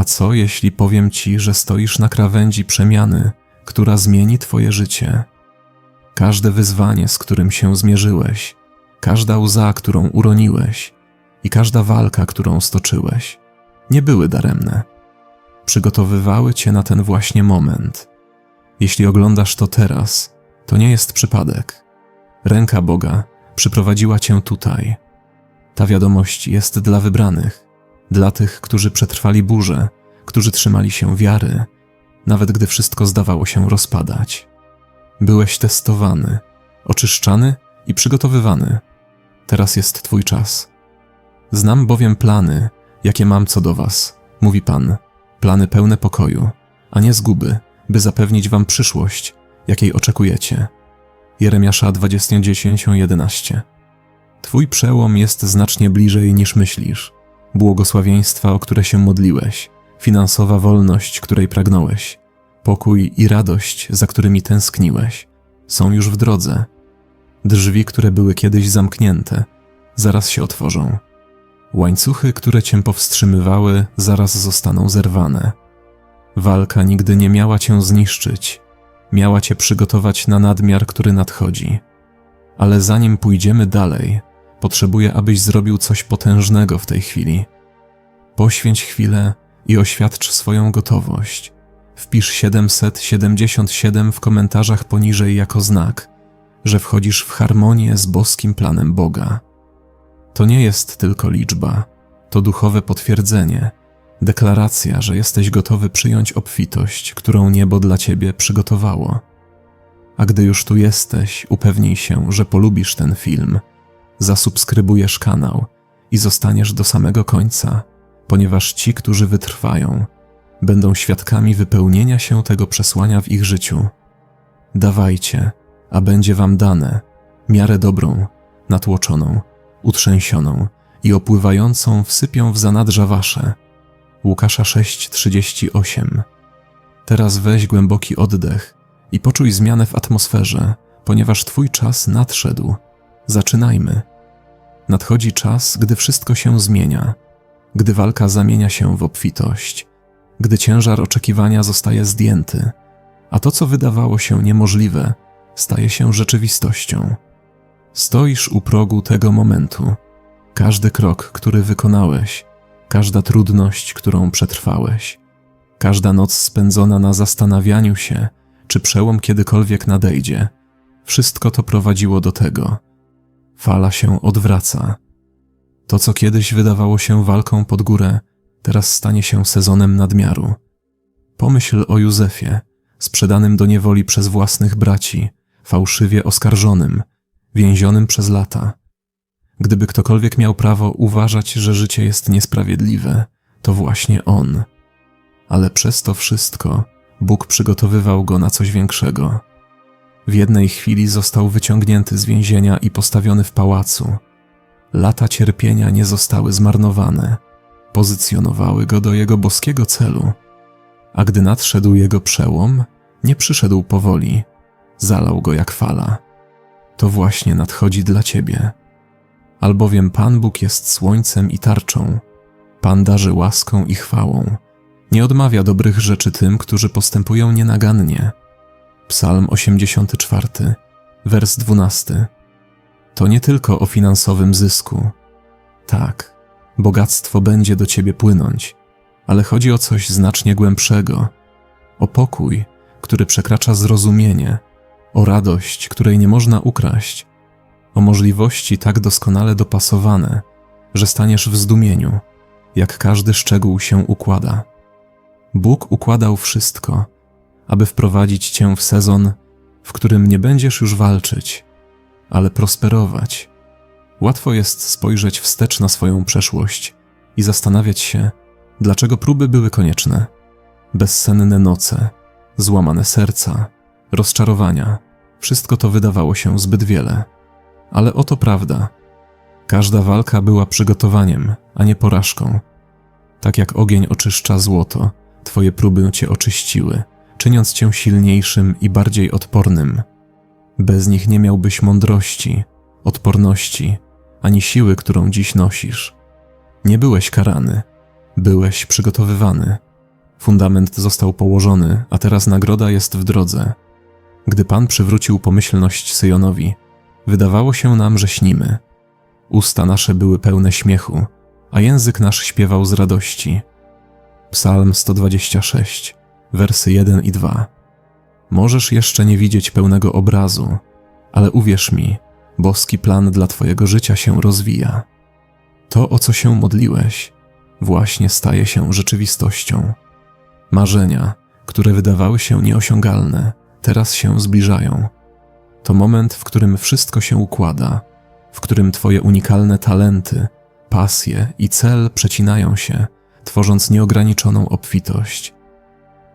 A co jeśli powiem ci, że stoisz na krawędzi przemiany, która zmieni twoje życie? Każde wyzwanie, z którym się zmierzyłeś, każda łza, którą uroniłeś i każda walka, którą stoczyłeś, nie były daremne. Przygotowywały cię na ten właśnie moment. Jeśli oglądasz to teraz, to nie jest przypadek. Ręka Boga przyprowadziła cię tutaj. Ta wiadomość jest dla wybranych, dla tych, którzy przetrwali burzę, którzy trzymali się wiary, nawet gdy wszystko zdawało się rozpadać. Byłeś testowany, oczyszczany i przygotowywany. Teraz jest Twój czas. Znam bowiem plany, jakie mam co do Was, mówi Pan, plany pełne pokoju, a nie zguby, by zapewnić Wam przyszłość, jakiej oczekujecie. Jeremiasza 20:10-11 Twój przełom jest znacznie bliżej niż myślisz. Błogosławieństwa, o które się modliłeś, finansowa wolność, której pragnąłeś, pokój i radość, za którymi tęskniłeś, są już w drodze. Drzwi, które były kiedyś zamknięte, zaraz się otworzą. Łańcuchy, które cię powstrzymywały, zaraz zostaną zerwane. Walka nigdy nie miała cię zniszczyć, miała cię przygotować na nadmiar, który nadchodzi. Ale zanim pójdziemy dalej, potrzebuję, abyś zrobił coś potężnego w tej chwili. Poświęć chwilę i oświadcz swoją gotowość. Wpisz 777 w komentarzach poniżej jako znak, że wchodzisz w harmonię z boskim planem Boga. To nie jest tylko liczba, to duchowe potwierdzenie, deklaracja, że jesteś gotowy przyjąć obfitość, którą niebo dla ciebie przygotowało. A gdy już tu jesteś, upewnij się, że polubisz ten film, zasubskrybujesz kanał i zostaniesz do samego końca, ponieważ ci, którzy wytrwają, będą świadkami wypełnienia się tego przesłania w ich życiu. Dawajcie, a będzie wam dane miarę dobrą, natłoczoną, utrzęsioną i opływającą wsypią w zanadrza wasze. Łukasza 6:38. Teraz weź głęboki oddech i poczuj zmianę w atmosferze, ponieważ twój czas nadszedł. Zaczynajmy. Nadchodzi czas, gdy wszystko się zmienia, gdy walka zamienia się w obfitość, gdy ciężar oczekiwania zostaje zdjęty, a to, co wydawało się niemożliwe, staje się rzeczywistością. Stoisz u progu tego momentu. Każdy krok, który wykonałeś, każda trudność, którą przetrwałeś, każda noc spędzona na zastanawianiu się, czy przełom kiedykolwiek nadejdzie, wszystko to prowadziło do tego. Fala się odwraca. To, co kiedyś wydawało się walką pod górę, teraz stanie się sezonem nadmiaru. Pomyśl o Józefie, sprzedanym do niewoli przez własnych braci, fałszywie oskarżonym, więzionym przez lata. Gdyby ktokolwiek miał prawo uważać, że życie jest niesprawiedliwe, to właśnie on. Ale przez to wszystko Bóg przygotowywał go na coś większego. W jednej chwili został wyciągnięty z więzienia i postawiony w pałacu. Lata cierpienia nie zostały zmarnowane, pozycjonowały go do jego boskiego celu. A gdy nadszedł jego przełom, nie przyszedł powoli, zalał go jak fala. To właśnie nadchodzi dla ciebie. Albowiem Pan Bóg jest słońcem i tarczą, Pan darzy łaską i chwałą. Nie odmawia dobrych rzeczy tym, którzy postępują nienagannie. Psalm 84, wers 12. To nie tylko o finansowym zysku. Tak, bogactwo będzie do ciebie płynąć, ale chodzi o coś znacznie głębszego o pokój, który przekracza zrozumienie, o radość, której nie można ukraść, o możliwości tak doskonale dopasowane, że staniesz w zdumieniu, jak każdy szczegół się układa. Bóg układał wszystko, aby wprowadzić cię w sezon, w którym nie będziesz już walczyć, ale prosperować. Łatwo jest spojrzeć wstecz na swoją przeszłość i zastanawiać się, dlaczego próby były konieczne. Bezsenne noce, złamane serca, rozczarowania wszystko to wydawało się zbyt wiele. Ale oto prawda. Każda walka była przygotowaniem, a nie porażką. Tak jak ogień oczyszcza złoto, twoje próby cię oczyściły, czyniąc cię silniejszym i bardziej odpornym. Bez nich nie miałbyś mądrości, odporności, ani siły, którą dziś nosisz. Nie byłeś karany, byłeś przygotowywany, Fundament został położony, a teraz nagroda jest w drodze. Gdy Pan przywrócił pomyślność Syjonowi, wydawało się nam, że śnimy. Usta nasze były pełne śmiechu, a język nasz śpiewał z radości. Psalm 126, wersy 1 i 2. Możesz jeszcze nie widzieć pełnego obrazu, ale uwierz mi, boski plan dla Twojego życia się rozwija. To, o co się modliłeś, właśnie staje się rzeczywistością. Marzenia, które wydawały się nieosiągalne, teraz się zbliżają. To moment, w którym wszystko się układa, w którym Twoje unikalne talenty, pasje i cel przecinają się, tworząc nieograniczoną obfitość.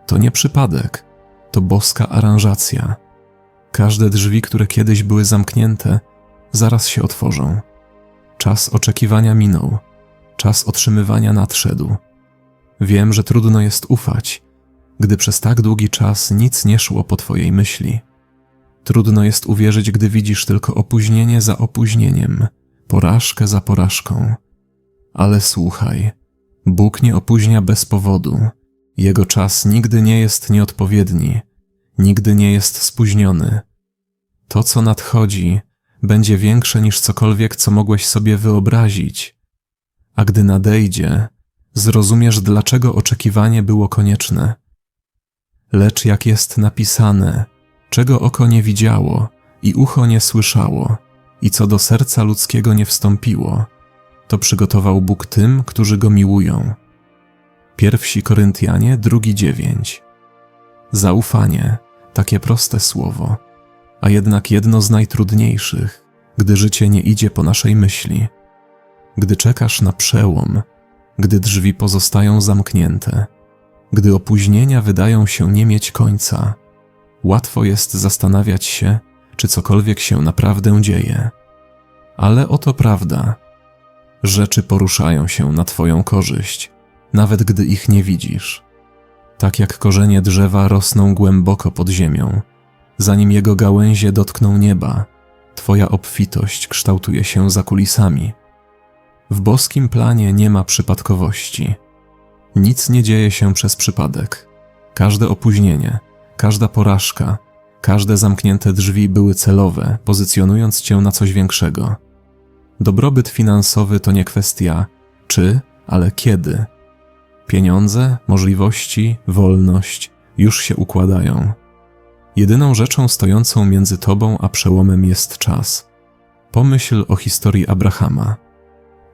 To nie przypadek, to boska aranżacja. Każde drzwi, które kiedyś były zamknięte, zaraz się otworzą. Czas oczekiwania minął, czas otrzymywania nadszedł. Wiem, że trudno jest ufać, gdy przez tak długi czas nic nie szło po Twojej myśli. Trudno jest uwierzyć, gdy widzisz tylko opóźnienie za opóźnieniem, porażkę za porażką. Ale słuchaj, Bóg nie opóźnia bez powodu. Jego czas nigdy nie jest nieodpowiedni, nigdy nie jest spóźniony. To, co nadchodzi, będzie większe niż cokolwiek, co mogłeś sobie wyobrazić. A gdy nadejdzie, zrozumiesz, dlaczego oczekiwanie było konieczne. Lecz jak jest napisane, czego oko nie widziało i ucho nie słyszało, i co do serca ludzkiego nie wstąpiło, to przygotował Bóg tym, którzy go miłują. Pierwsi Koryntianie, drugi dziewięć. Zaufanie, takie proste słowo, a jednak jedno z najtrudniejszych, gdy życie nie idzie po naszej myśli. Gdy czekasz na przełom, gdy drzwi pozostają zamknięte, gdy opóźnienia wydają się nie mieć końca, łatwo jest zastanawiać się, czy cokolwiek się naprawdę dzieje. Ale oto prawda. Rzeczy poruszają się na Twoją korzyść, nawet gdy ich nie widzisz. Tak jak korzenie drzewa rosną głęboko pod ziemią, zanim jego gałęzie dotkną nieba, Twoja obfitość kształtuje się za kulisami. W boskim planie nie ma przypadkowości. Nic nie dzieje się przez przypadek. Każde opóźnienie, każda porażka, każde zamknięte drzwi były celowe, pozycjonując cię na coś większego. Dobrobyt finansowy to nie kwestia czy, ale kiedy. Pieniądze, możliwości, wolność już się układają. Jedyną rzeczą stojącą między tobą a przełomem jest czas. Pomyśl o historii Abrahama.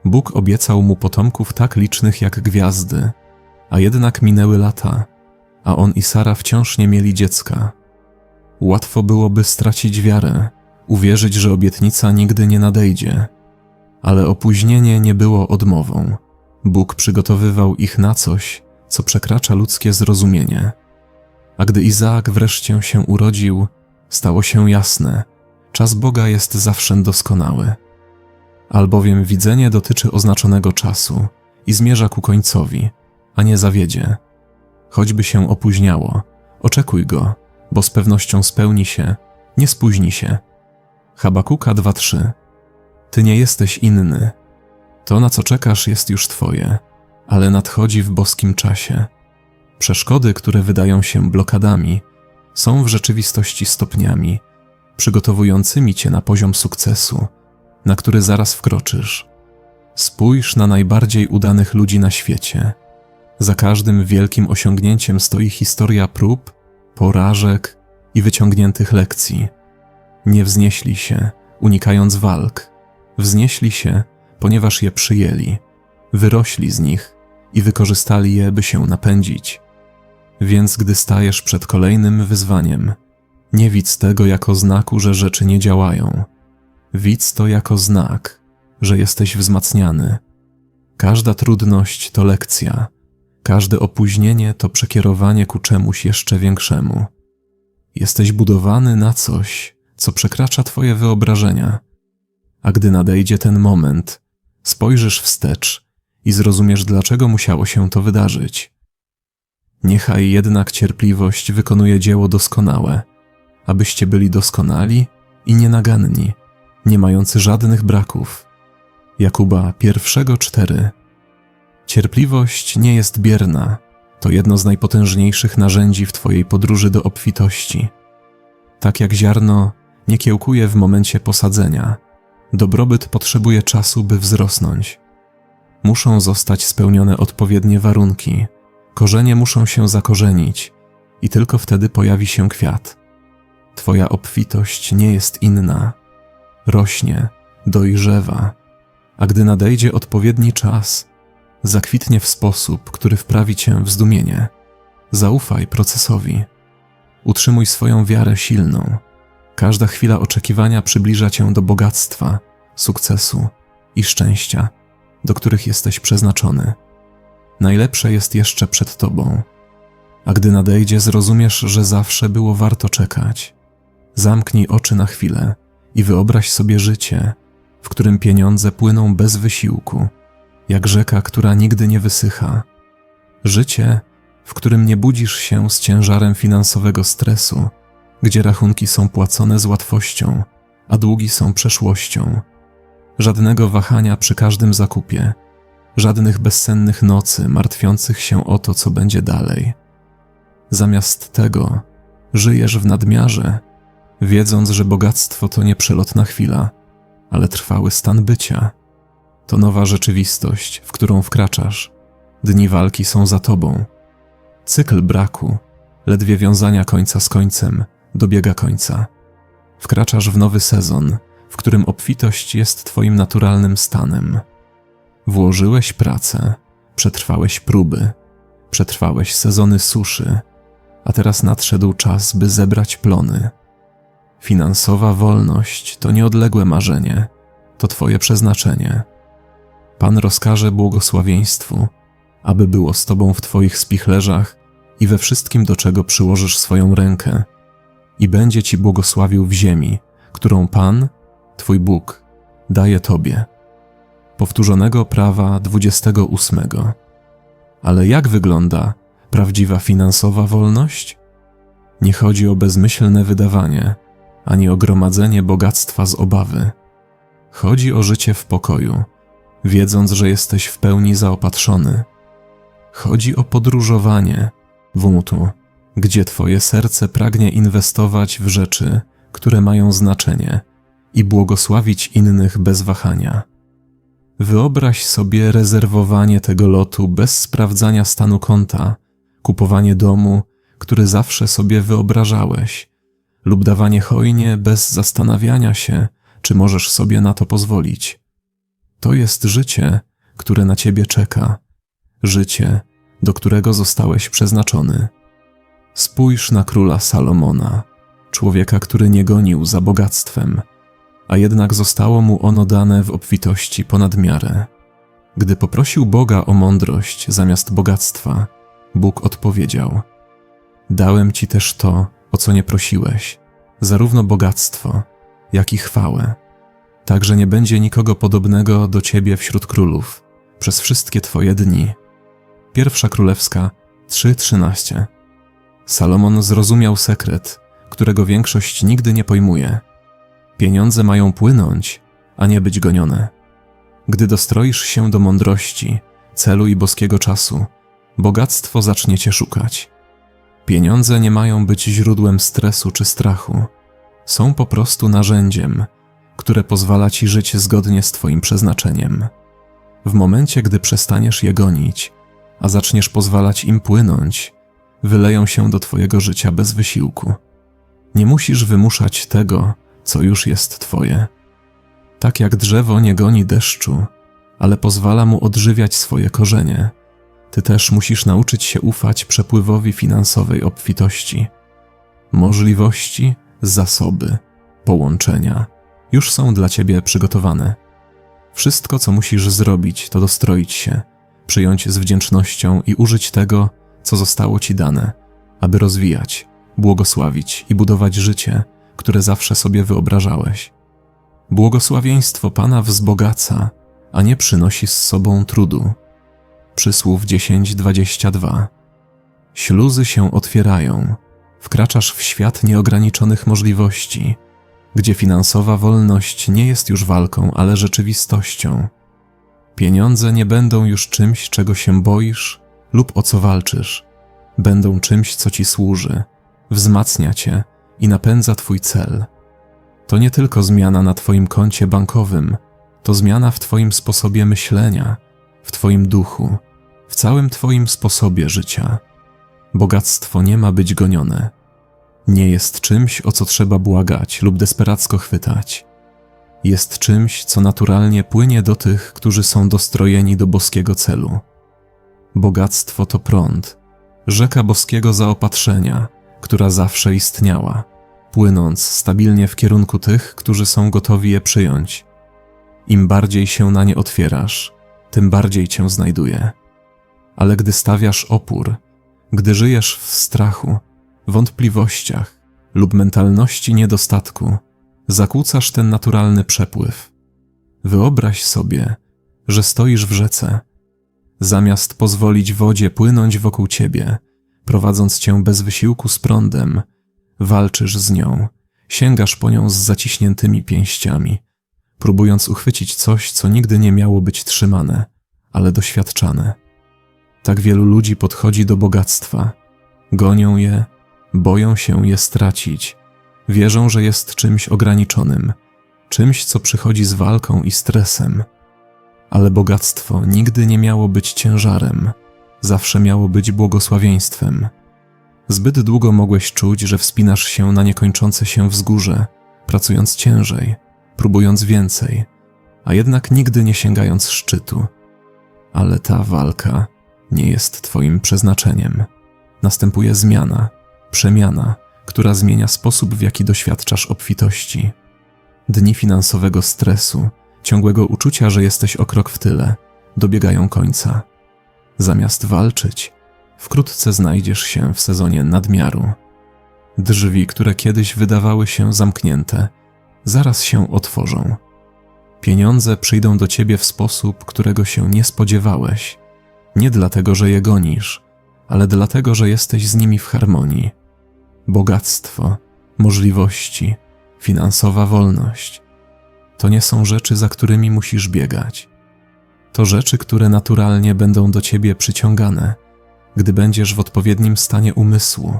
Bóg obiecał mu potomków tak licznych jak gwiazdy, a jednak minęły lata, a on i Sara wciąż nie mieli dziecka. Łatwo byłoby stracić wiarę, uwierzyć, że obietnica nigdy nie nadejdzie, ale opóźnienie nie było odmową. Bóg przygotowywał ich na coś, co przekracza ludzkie zrozumienie. A gdy Izaak wreszcie się urodził, stało się jasne: czas Boga jest zawsze doskonały. Albowiem widzenie dotyczy oznaczonego czasu i zmierza ku końcowi, a nie zawiedzie. Choćby się opóźniało, oczekuj go, bo z pewnością spełni się, nie spóźni się. Habakuka 2:3 Ty nie jesteś inny. To, na co czekasz, jest już Twoje, ale nadchodzi w boskim czasie. Przeszkody, które wydają się blokadami, są w rzeczywistości stopniami, przygotowującymi cię na poziom sukcesu, na który zaraz wkroczysz. Spójrz na najbardziej udanych ludzi na świecie. Za każdym wielkim osiągnięciem stoi historia prób, porażek i wyciągniętych lekcji. Nie wznieśli się, unikając walk. Wznieśli się, ponieważ je przyjęli, wyrośli z nich i wykorzystali je, by się napędzić. Więc gdy stajesz przed kolejnym wyzwaniem, nie widz tego jako znaku, że rzeczy nie działają. Widz to jako znak, że jesteś wzmacniany. Każda trudność to lekcja, każde opóźnienie to przekierowanie ku czemuś jeszcze większemu. Jesteś budowany na coś, co przekracza Twoje wyobrażenia. A gdy nadejdzie ten moment, spojrzysz wstecz i zrozumiesz, dlaczego musiało się to wydarzyć. Niechaj jednak cierpliwość wykonuje dzieło doskonałe, abyście byli doskonali i nienaganni, nie mający żadnych braków. Jakuba pierwszego cztery. Cierpliwość nie jest bierna, To jedno z najpotężniejszych narzędzi w Twojej podróży do obfitości. Tak jak ziarno nie kiełkuje w momencie posadzenia, dobrobyt potrzebuje czasu, by wzrosnąć. Muszą zostać spełnione odpowiednie warunki, korzenie muszą się zakorzenić i tylko wtedy pojawi się kwiat. Twoja obfitość nie jest inna. Rośnie, dojrzewa, a gdy nadejdzie odpowiedni czas, zakwitnie w sposób, który wprawi cię w zdumienie. Zaufaj procesowi. Utrzymuj swoją wiarę silną. Każda chwila oczekiwania przybliża cię do bogactwa, sukcesu i szczęścia, do których jesteś przeznaczony. Najlepsze jest jeszcze przed tobą. A gdy nadejdzie, zrozumiesz, że zawsze było warto czekać. Zamknij oczy na chwilę i wyobraź sobie życie, w którym pieniądze płyną bez wysiłku, jak rzeka, która nigdy nie wysycha. Życie, w którym nie budzisz się z ciężarem finansowego stresu, gdzie rachunki są płacone z łatwością, a długi są przeszłością. Żadnego wahania przy każdym zakupie, żadnych bezsennych nocy martwiących się o to, co będzie dalej. Zamiast tego żyjesz w nadmiarze, wiedząc, że bogactwo to nie przelotna chwila, ale trwały stan bycia. To nowa rzeczywistość, w którą wkraczasz. Dni walki są za tobą. Cykl braku, ledwie wiązania końca z końcem, dobiega końca. Wkraczasz w nowy sezon, w którym obfitość jest twoim naturalnym stanem. Włożyłeś pracę, przetrwałeś próby, przetrwałeś sezony suszy, a teraz nadszedł czas, by zebrać plony. Finansowa wolność to nieodległe marzenie, to Twoje przeznaczenie. Pan rozkaże błogosławieństwu, aby było z Tobą w Twoich spichlerzach i we wszystkim, do czego przyłożysz swoją rękę, i będzie Ci błogosławił w ziemi, którą Pan, Twój Bóg, daje Tobie. Powtórzonego prawa 28. Ale jak wygląda prawdziwa finansowa wolność? Nie chodzi o bezmyślne wydawanie, ani o gromadzenie bogactwa z obawy. Chodzi o życie w pokoju, wiedząc, że jesteś w pełni zaopatrzony. Chodzi o podróżowanie, wumutu, gdzie Twoje serce pragnie inwestować w rzeczy, które mają znaczenie i błogosławić innych bez wahania. Wyobraź sobie rezerwowanie tego lotu bez sprawdzania stanu konta, kupowanie domu, który zawsze sobie wyobrażałeś, lub dawanie hojnie bez zastanawiania się, czy możesz sobie na to pozwolić. To jest życie, które na ciebie czeka, życie, do którego zostałeś przeznaczony. Spójrz na króla Salomona, człowieka, który nie gonił za bogactwem, a jednak zostało mu ono dane w obfitości ponad miarę. Gdy poprosił Boga o mądrość zamiast bogactwa, Bóg odpowiedział: Dałem ci też to, o co nie prosiłeś, zarówno bogactwo, jak i chwałę. Także nie będzie nikogo podobnego do ciebie wśród królów przez wszystkie twoje dni. Pierwsza Królewska 3:13. Salomon zrozumiał sekret, którego większość nigdy nie pojmuje. Pieniądze mają płynąć, a nie być gonione. Gdy dostroisz się do mądrości, celu i boskiego czasu, bogactwo zaczniecie szukać. Pieniądze nie mają być źródłem stresu czy strachu. Są po prostu narzędziem, które pozwala ci żyć zgodnie z Twoim przeznaczeniem. W momencie, gdy przestaniesz je gonić, a zaczniesz pozwalać im płynąć, wyleją się do Twojego życia bez wysiłku. Nie musisz wymuszać tego, co już jest Twoje. Tak jak drzewo nie goni deszczu, ale pozwala mu odżywiać swoje korzenie ty też musisz nauczyć się ufać przepływowi finansowej obfitości. Możliwości, zasoby, połączenia już są dla ciebie przygotowane. Wszystko, co musisz zrobić, to dostroić się, przyjąć z wdzięcznością i użyć tego, co zostało ci dane, aby rozwijać, błogosławić i budować życie, które zawsze sobie wyobrażałeś. Błogosławieństwo Pana wzbogaca, a nie przynosi z sobą trudu. Przysłów 10:22. Śluzy się otwierają, wkraczasz w świat nieograniczonych możliwości, gdzie finansowa wolność nie jest już walką, ale rzeczywistością. Pieniądze nie będą już czymś, czego się boisz lub o co walczysz, będą czymś, co ci służy, wzmacnia cię i napędza twój cel. To nie tylko zmiana na twoim koncie bankowym, to zmiana w twoim sposobie myślenia, w twoim duchu, w całym twoim sposobie życia. Bogactwo nie ma być gonione. Nie jest czymś, o co trzeba błagać lub desperacko chwytać. Jest czymś, co naturalnie płynie do tych, którzy są dostrojeni do boskiego celu. Bogactwo to prąd, rzeka boskiego zaopatrzenia, która zawsze istniała, płynąc stabilnie w kierunku tych, którzy są gotowi je przyjąć. Im bardziej się na nie otwierasz, tym bardziej cię znajduje. Ale gdy stawiasz opór, gdy żyjesz w strachu, wątpliwościach lub mentalności niedostatku, zakłócasz ten naturalny przepływ. Wyobraź sobie, że stoisz w rzece. Zamiast pozwolić wodzie płynąć wokół ciebie, prowadząc cię bez wysiłku z prądem, walczysz z nią, sięgasz po nią z zaciśniętymi pięściami, próbując uchwycić coś, co nigdy nie miało być trzymane, ale doświadczane. Tak wielu ludzi podchodzi do bogactwa, gonią je, boją się je stracić, wierzą, że jest czymś ograniczonym, czymś, co przychodzi z walką i stresem. Ale bogactwo nigdy nie miało być ciężarem, zawsze miało być błogosławieństwem. Zbyt długo mogłeś czuć, że wspinasz się na niekończące się wzgórze, pracując ciężej, próbując więcej, a jednak nigdy nie sięgając szczytu. Ale ta walka nie jest Twoim przeznaczeniem. Następuje zmiana, przemiana, która zmienia sposób, w jaki doświadczasz obfitości. Dni finansowego stresu, ciągłego uczucia, że jesteś o krok w tyle, dobiegają końca. Zamiast walczyć, wkrótce znajdziesz się w sezonie nadmiaru. Drzwi, które kiedyś wydawały się zamknięte, zaraz się otworzą. Pieniądze przyjdą do ciebie w sposób, którego się nie spodziewałeś. Nie dlatego, że je gonisz, ale dlatego, że jesteś z nimi w harmonii. Bogactwo, możliwości, finansowa wolność to nie są rzeczy, za którymi musisz biegać. To rzeczy, które naturalnie będą do ciebie przyciągane, gdy będziesz w odpowiednim stanie umysłu,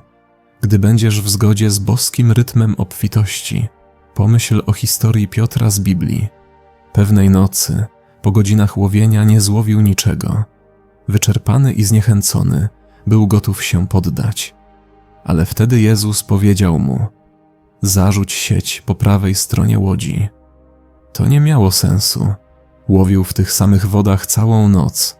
gdy będziesz w zgodzie z boskim rytmem obfitości. Pomyśl o historii Piotra z Biblii. Pewnej nocy, po godzinach łowienia, nie złowił niczego. Wyczerpany i zniechęcony, był gotów się poddać. Ale wtedy Jezus powiedział mu: Zarzuć sieć po prawej stronie łodzi. To nie miało sensu. Łowił w tych samych wodach całą noc.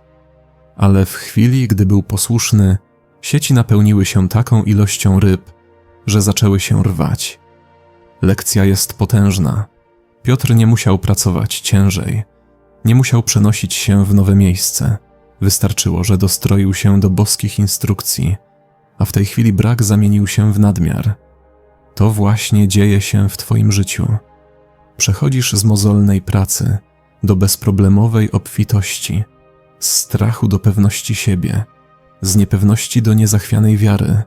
Ale w chwili, gdy był posłuszny, sieci napełniły się taką ilością ryb, że zaczęły się rwać. Lekcja jest potężna. Piotr nie musiał pracować ciężej, nie musiał przenosić się w nowe miejsce. Wystarczyło, że dostroił się do boskich instrukcji, a w tej chwili brak zamienił się w nadmiar. To właśnie dzieje się w Twoim życiu. Przechodzisz z mozolnej pracy do bezproblemowej obfitości, z strachu do pewności siebie, z niepewności do niezachwianej wiary.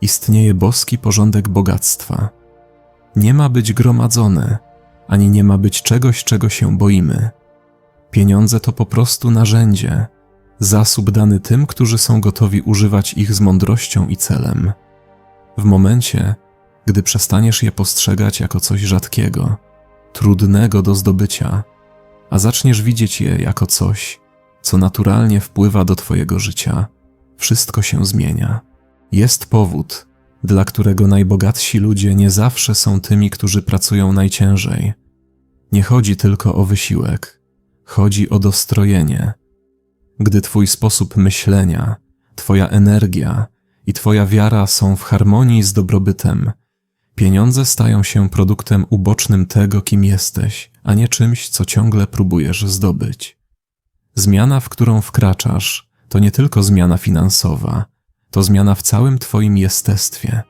Istnieje boski porządek bogactwa. Nie ma być gromadzone, ani nie ma być czegoś, czego się boimy. Pieniądze to po prostu narzędzie, zasób dany tym, którzy są gotowi używać ich z mądrością i celem. W momencie, gdy przestaniesz je postrzegać jako coś rzadkiego, trudnego do zdobycia, a zaczniesz widzieć je jako coś, co naturalnie wpływa do Twojego życia, wszystko się zmienia. Jest powód, dla którego najbogatsi ludzie nie zawsze są tymi, którzy pracują najciężej. Nie chodzi tylko o wysiłek, chodzi o dostrojenie. Gdy Twój sposób myślenia, Twoja energia i Twoja wiara są w harmonii z dobrobytem, pieniądze stają się produktem ubocznym tego, kim jesteś, a nie czymś, co ciągle próbujesz zdobyć. Zmiana, w którą wkraczasz, to nie tylko zmiana finansowa, to zmiana w całym Twoim jestestwie.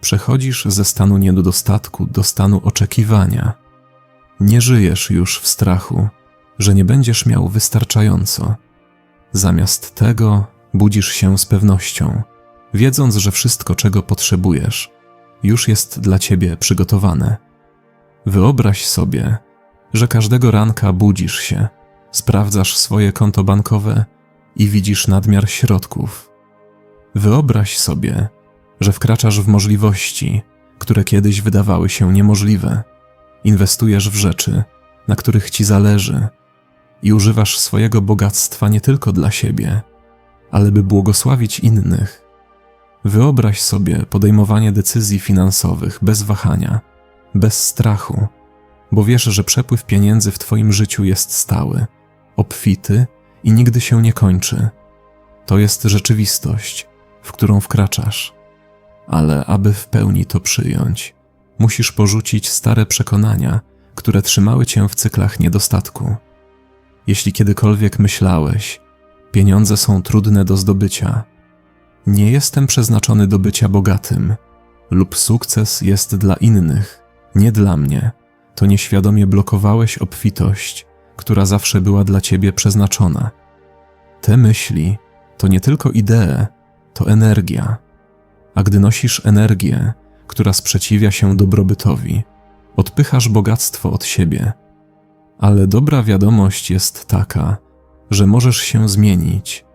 Przechodzisz ze stanu niedostatku do stanu oczekiwania. Nie żyjesz już w strachu, że nie będziesz miał wystarczająco. Zamiast tego budzisz się z pewnością, wiedząc, że wszystko, czego potrzebujesz, już jest dla ciebie przygotowane. Wyobraź sobie, że każdego ranka budzisz się, sprawdzasz swoje konto bankowe i widzisz nadmiar środków Wyobraź sobie, że wkraczasz w możliwości, które kiedyś wydawały się niemożliwe. Inwestujesz w rzeczy, na których ci zależy i używasz swojego bogactwa nie tylko dla siebie, ale by błogosławić innych. Wyobraź sobie podejmowanie decyzji finansowych bez wahania, bez strachu, bo wiesz, że przepływ pieniędzy w Twoim życiu jest stały, obfity i nigdy się nie kończy. To jest rzeczywistość, w którą wkraczasz. Ale aby w pełni to przyjąć, musisz porzucić stare przekonania, które trzymały cię w cyklach niedostatku. Jeśli kiedykolwiek myślałeś, pieniądze są trudne do zdobycia, nie jestem przeznaczony do bycia bogatym, lub sukces jest dla innych, nie dla mnie, to nieświadomie blokowałeś obfitość, która zawsze była dla ciebie przeznaczona. Te myśli to nie tylko idee, to energia. A gdy nosisz energię, która sprzeciwia się dobrobytowi, odpychasz bogactwo od siebie. Ale dobra wiadomość jest taka, że możesz się zmienić,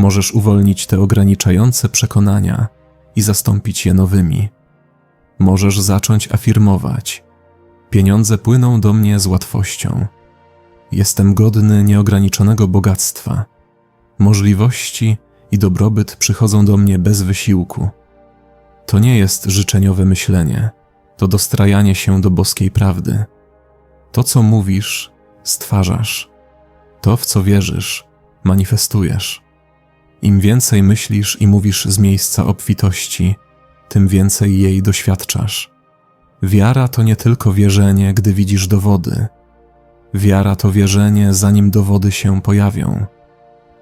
możesz uwolnić te ograniczające przekonania i zastąpić je nowymi. Możesz zacząć afirmować: Pieniądze płyną do mnie z łatwością. Jestem godny nieograniczonego bogactwa. Możliwości i dobrobyt przychodzą do mnie bez wysiłku. To nie jest życzeniowe myślenie, to dostrajanie się do boskiej prawdy. To, co mówisz, stwarzasz. To, w co wierzysz, manifestujesz. Im więcej myślisz i mówisz z miejsca obfitości, tym więcej jej doświadczasz. Wiara to nie tylko wierzenie, gdy widzisz dowody. Wiara to wierzenie, zanim dowody się pojawią.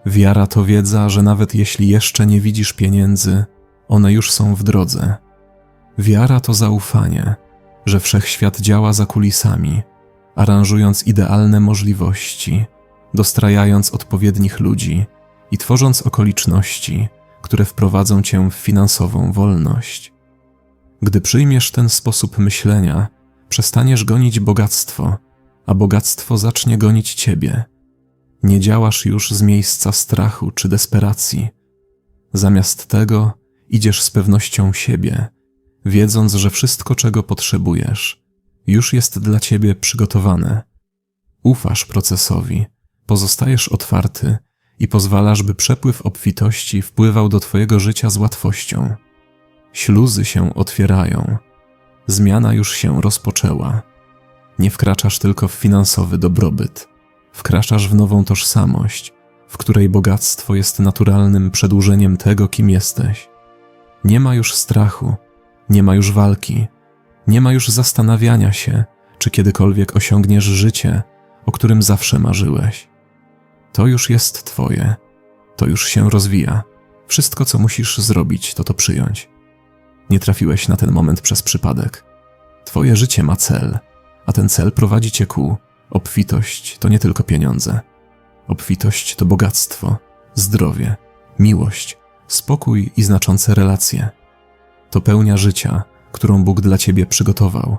Wiara to wiedza, że nawet jeśli jeszcze nie widzisz pieniędzy, one już są w drodze. Wiara to zaufanie, że wszechświat działa za kulisami, aranżując idealne możliwości, dostrajając odpowiednich ludzi i tworząc okoliczności, które wprowadzą cię w finansową wolność. Gdy przyjmiesz ten sposób myślenia, przestaniesz gonić bogactwo, a bogactwo zacznie gonić ciebie. Nie działasz już z miejsca strachu czy desperacji. Zamiast tego idziesz z pewnością siebie, wiedząc, że wszystko, czego potrzebujesz, już jest dla ciebie przygotowane. Ufasz procesowi, pozostajesz otwarty i pozwalasz, by przepływ obfitości wpływał do twojego życia z łatwością. Śluzy się otwierają. Zmiana już się rozpoczęła. Nie wkraczasz tylko w finansowy dobrobyt, wkraczasz w nową tożsamość, w której bogactwo jest naturalnym przedłużeniem tego, kim jesteś. Nie ma już strachu, nie ma już walki, nie ma już zastanawiania się, czy kiedykolwiek osiągniesz życie, o którym zawsze marzyłeś. To już jest Twoje, to już się rozwija. Wszystko, co musisz zrobić, to to przyjąć. Nie trafiłeś na ten moment przez przypadek. Twoje życie ma cel, a ten cel prowadzi cię ku obfitość to nie tylko pieniądze. Obfitość to bogactwo, zdrowie, miłość, spokój i znaczące relacje. To pełnia życia, którą Bóg dla ciebie przygotował.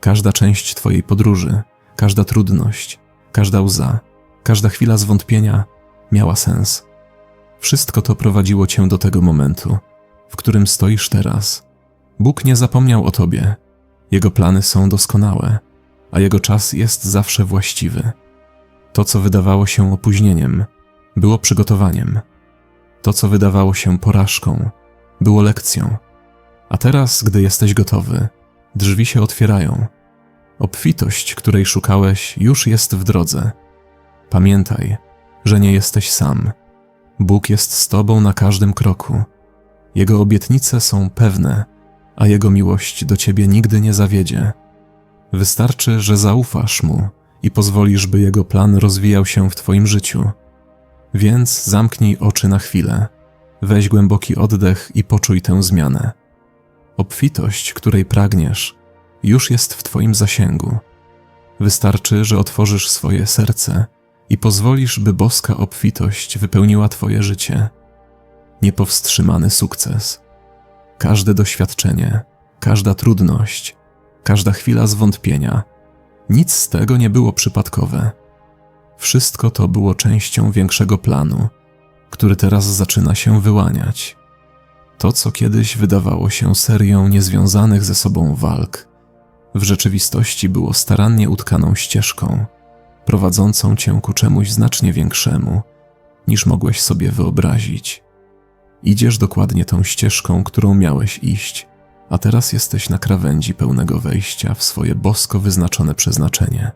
Każda część twojej podróży, każda trudność, każda łza, każda chwila zwątpienia miała sens. Wszystko to prowadziło cię do tego momentu, w którym stoisz teraz. Bóg nie zapomniał o tobie. Jego plany są doskonałe, a jego czas jest zawsze właściwy. To, co wydawało się opóźnieniem, było przygotowaniem. To, co wydawało się porażką, było lekcją. A teraz, gdy jesteś gotowy, drzwi się otwierają. Obfitość, której szukałeś, już jest w drodze. Pamiętaj, że nie jesteś sam. Bóg jest z tobą na każdym kroku. Jego obietnice są pewne, a Jego miłość do ciebie nigdy nie zawiedzie. Wystarczy, że zaufasz Mu i pozwolisz, by Jego plan rozwijał się w Twoim życiu. Więc zamknij oczy na chwilę, weź głęboki oddech i poczuj tę zmianę. Obfitość, której pragniesz, już jest w Twoim zasięgu. Wystarczy, że otworzysz swoje serce i pozwolisz, by boska obfitość wypełniła Twoje życie niepowstrzymany sukces. Każde doświadczenie, każda trudność, każda chwila zwątpienia, nic z tego nie było przypadkowe. Wszystko to było częścią większego planu, który teraz zaczyna się wyłaniać. To, co kiedyś wydawało się serią niezwiązanych ze sobą walk, w rzeczywistości było starannie utkaną ścieżką, prowadzącą cię ku czemuś znacznie większemu, niż mogłeś sobie wyobrazić. Idziesz dokładnie tą ścieżką, którą miałeś iść, a teraz jesteś na krawędzi pełnego wejścia w swoje bosko wyznaczone przeznaczenie.